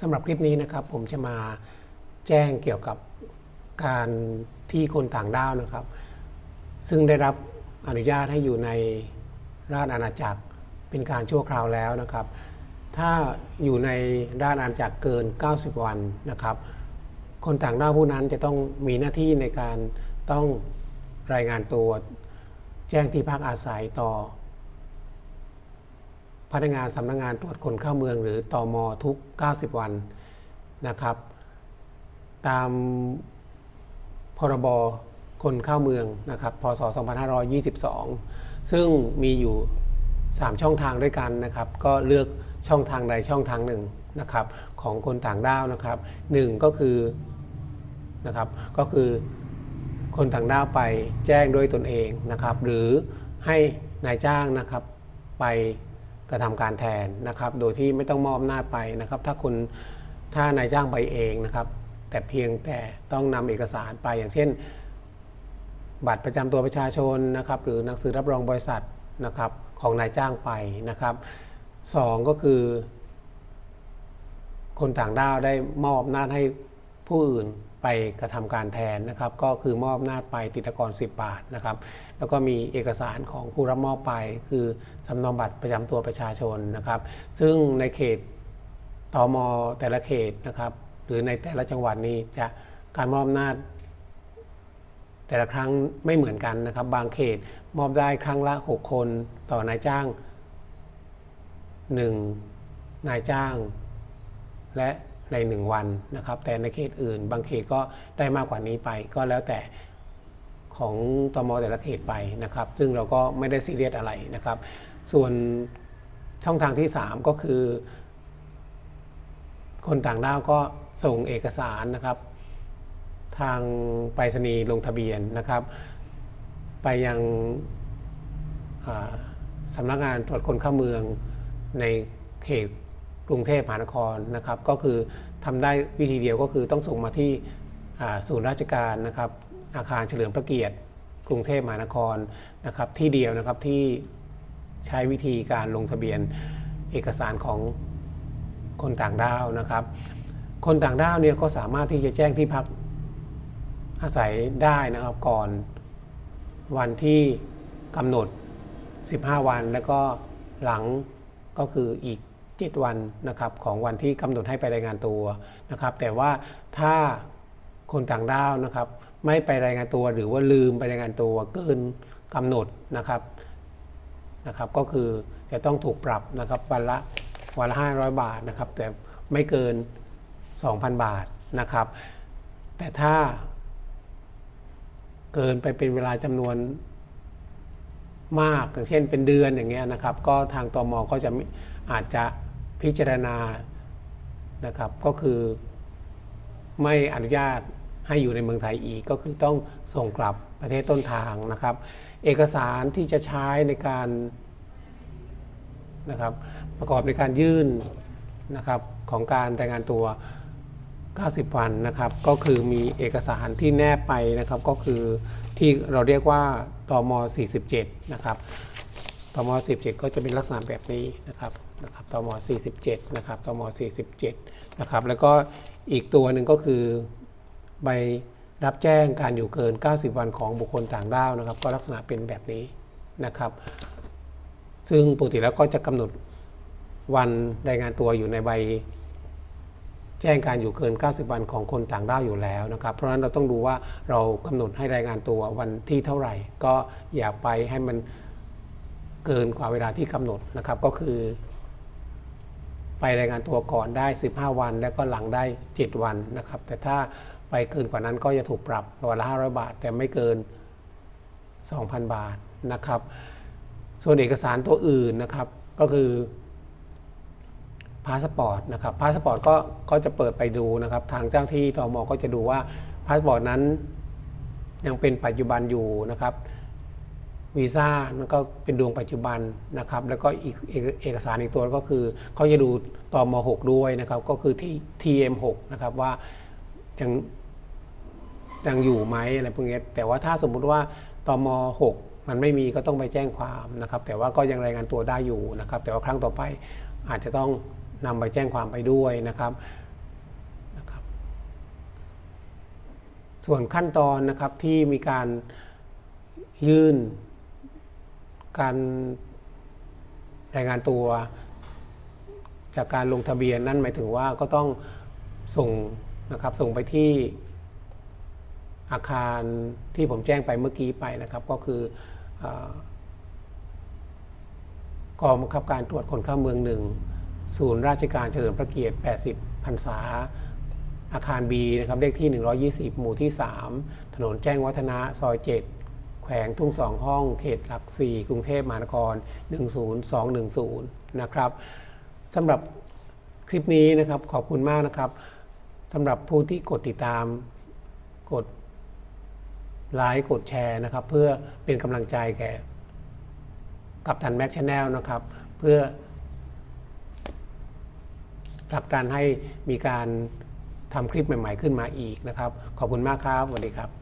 สำหรับคลิปนี้นะครับผมจะมาแจ้งเกี่ยวกับการที่คนต่างด้าวนะครับ ซึ่งได้รับอนุญาตให้อยู่ในราชอาณาจักรเป็นการชั่วคราวแล้วนะครับ ถ้าอยู่ในราชอาณาจักรเกิน 90 วันนะครับ คนต่างด้าวผู้นั้นจะต้องมีหน้าที่ในการต้องรายงานตัว แจ้งที่พักอาศัยต่อ พนักงานสำนักงานตรวจคนเข้าเมือง หรือตอมทุก 90 วันนะครับ ตามพรบคนเข้าเมืองนะครับ พศ 2522 ซึ่งมีอยู่ 3 ช่องทางด้วยกันนะครับ ก็เลือกช่องทางใดช่องทางหนึ่งนะครับของคนต่างด้าวนะครับหนึ่งก็คือนะครับก็คือคนต่างด้าวไปแจ้งด้วยตนเองนะครับ หรือให้นายจ้างนะครับไป กระทำการแทนนะครับ โดยที่ไม่ต้องมอบหน้าไปนะครับ ถ้าคุณถ้านายจ้างไปเองนะครับ แต่เพียงแต่ต้องนำเอกสารไปอย่างเช่น บัตรประจำตัวประชาชนนะครับ หรือหนังสือรับรองบริษัทนะครับของนายจ้างไปนะครับสองก็คือ คนต่างด้าวได้มอบหน้าจให้ผู้อื่น ไปกระทำการแทนนะครับก็คือมอบหน้าจไปติดกร 10 บาทนะครับแล้วก็มีเอกสารของผู้รับมอบไป คือสำเนาบัตรประจำตัวประชาชนนะครับซึ่งในเขตตมแต่ละเขตนะครับหรือในแต่ละจังหวัดนี้จะการมอบหน้าจ แต่ละครั้งไม่เหมือนกันนะครับ บางเขตมอบได้ครั้งละ 6 คนต่อนายจ้าง 1 นายจ้าง และ ใน 1 วันนะครับ แต่ในเขตอื่น บางเขตก็ได้มากกว่านี้ไป ก็แล้วแต่ของตมแต่ละเขตไปนะครับ ซึ่งเราก็ไม่ได้ซีเรียสอะไรนะครับ ส่วนช่องทางที่ 3 ก็คือ คนต่างด้าวก็ส่งเอกสารนะครับ ทางไปรษณีย์ลงทะเบียนนะครับ ไปยังสำนักงานตรวจคนเข้าเมืองในเขตกรุงเทพมหานครนะครับ ก็คือ ทำได้วิธีเดียวก็คือต้องส่งมาที่ศูนย์ราชการนะครับอาคารเฉลิมพระเกียรติ กรุงเทพมหานครนะครับที่เดียวนะครับที่ใช้วิธีการลงทะเบียนเอกสารของคนต่างด้าวนะครับ คนต่างด้าวเนี่ยก็สามารถที่จะแจ้งที่พักอาศัยได้นะครับก่อนวันที่กำหนด 15 วันแล้วก็หลังก็คืออีก 7 วันนะครับของวันที่กำหนดให้ไปรายงานตัวนะครับ แต่ว่าถ้าคนต่างด้าวนะครับ ไม่ไปรายงานตัวหรือว่าลืมไปรายงานตัวเกินกำหนดนะครับนะครับ ก็คือจะต้องถูกปรับนะครับวันละวันละ 500 บาทนะครับ แต่ไม่เกิน 2,000 บาทนะครับ แต่ถ้าเกินไปเป็นเวลาจำนวนมากอย่างเช่นเป็นเดือนอย่างเงี้ยนะครับ ก็ทางตมก็จะมิอาจจะ พิจารณานะครับก็คือไม่อนุญาตให้อยู่ในเมืองไทยอีกก็คือต้องส่งกลับประเทศต้นทางนะครับ เอกสารที่จะใช้ในการนะครับประกอบในการยื่นนะครับของการรายงานตัว 90 วันนะครับก็คือมีเอกสารที่แนบไปนะครับก็คือที่เราเรียกว่าตม47 นะครับ ตม47ก็จะเป็นลักษณะแบบนี้นะครับนะครับตม47นะครับตม47นะครับแล้วก็อีกตัวหนึ่งก็คือใบรับแจ้งการอยู่เกิน 90 วันของบุคคลต่างด้าวนะครับ ก็ลักษณะเป็นแบบนี้นะครับ ซึ่งปกติแล้วก็จะกำหนดวันรายงานตัวอยู่ในใบแจ้งการอยู่เกิน 90 วันของคนต่างด้าวอยู่แล้วนะครับ เพราะฉะนั้นเราต้องดูว่าเรากำหนดให้รายงานตัววันที่เท่าไหร่ ก็อย่าไปให้มัน เกินกว่าเวลาที่กำหนดนะครับก็คือ ไปรายงานตัวก่อนได้ 15 วัน แล้วก็หลังได้ 7 วันนะครับ แต่ถ้าไปเกินกว่านั้นก็จะถูกปรับวันละ 500 บาท แต่ไม่เกิน 2,000 บาทนะครับ ส่วนเอกสารตัวอื่นนะครับก็คือพาสปอร์ตนะครับพาสปอร์ตก็ก็จะเปิดไปดูนะครับ ทางเจ้าที่ตมก็จะดูว่าพาสปอร์ตนั้นยังเป็นปัจจุบันอยู่นะครับ วีซ่านั่นก็เป็นดวงปัจจุบันนะครับ แล้วก็อีกเอกสารอีกตัวก็คือเขาจะดูตอม6ด้วยนะครับ ก็คือที่ TM6 นะครับว่ายังยังอยู่ไหมอะไรพวกนี้แต่ว่าถ้าสมมุติว่าตอม6มันไม่มีก็ต้องไปแจ้งความนะครับ แต่ว่าก็ยังรายงานตัวได้อยู่นะครับ แต่ว่าครั้งต่อไปอาจจะต้องนำไปแจ้งความไปด้วยนะครับนะครับ ส่วนขั้นตอนนะครับที่มีการยื่น การรายงานตัวจากการลงทะเบียนนั่นหมายถึงว่าก็ต้องส่งนะครับส่งไปที่อาคารที่ผมแจ้งไปเมื่อกี้ไปนะครับ ก็คือกองบังคับการตรวจคนเข้าเมืองหนึ่งศูนย์ราชการเฉลิมพระเกียรติ 80พรรษาอาคาร B นะครับเลขที่ 120 หมู่ที่ 3 ถนนแจ้งวัฒนะซอย 7 แขวงทุ่งสองห้องเขตหลัก4กรุงเทพมหานคร 10210 นะครับสำหรับคลิปนี้นะครับขอบคุณมากนะครับสำหรับผู้ที่กดติดตามกดไลค์กดแชร์นะครับ เพื่อเป็นกำลังใจแก่กับทันแม็กชแนลนะครับ เพื่อผลักดันให้มีการทำคลิปใหม่ ๆ ขึ้นมาอีกนะครับ ขอบคุณมากครับสวัสดีครับ